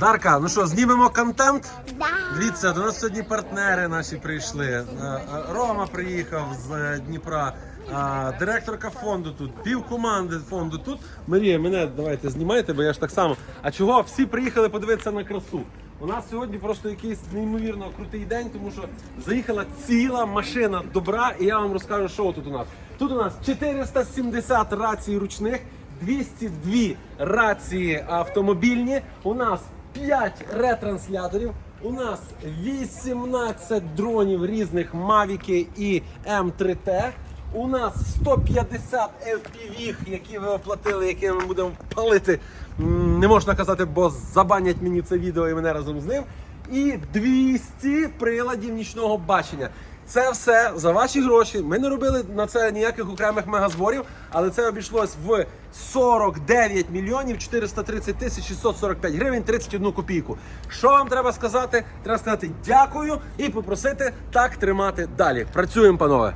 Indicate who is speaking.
Speaker 1: Дарка, ну що, знімемо контент?
Speaker 2: Да.
Speaker 1: Дивіться, до нас сьогодні партнери наші прийшли. Е, е, Рома приїхав з е, Дніпра, директорка фонду тут, пів команди фонду тут. Марія, мене давайте знімайте, бо я ж так само. А чого? Всі приїхали подивитися на красу. У нас сьогодні просто якийсь неймовірно крутий день, тому що заїхала ціла машина добра, і я вам розкажу, що тут у нас. Тут у нас 470 рацій ручних, 202 рації автомобільні. У нас 5 ретрансляторів. У нас 18 дронів різних Mavic і М3T. У нас 150 FPV, які ви оплатили, які ми будемо палити. Не можна казати, бо забанять мені це відео і мене разом з ним. І 200 приладів нічного бачення. Це все за ваші гроші. Ми не робили на це ніяких окремих мегазборів, але це обійшлось в 49 мільйонів 430 тисяч 645 гривень 31 копійку. Що вам треба сказати? Треба сказати дякую і попросити так тримати далі. Працюємо, панове.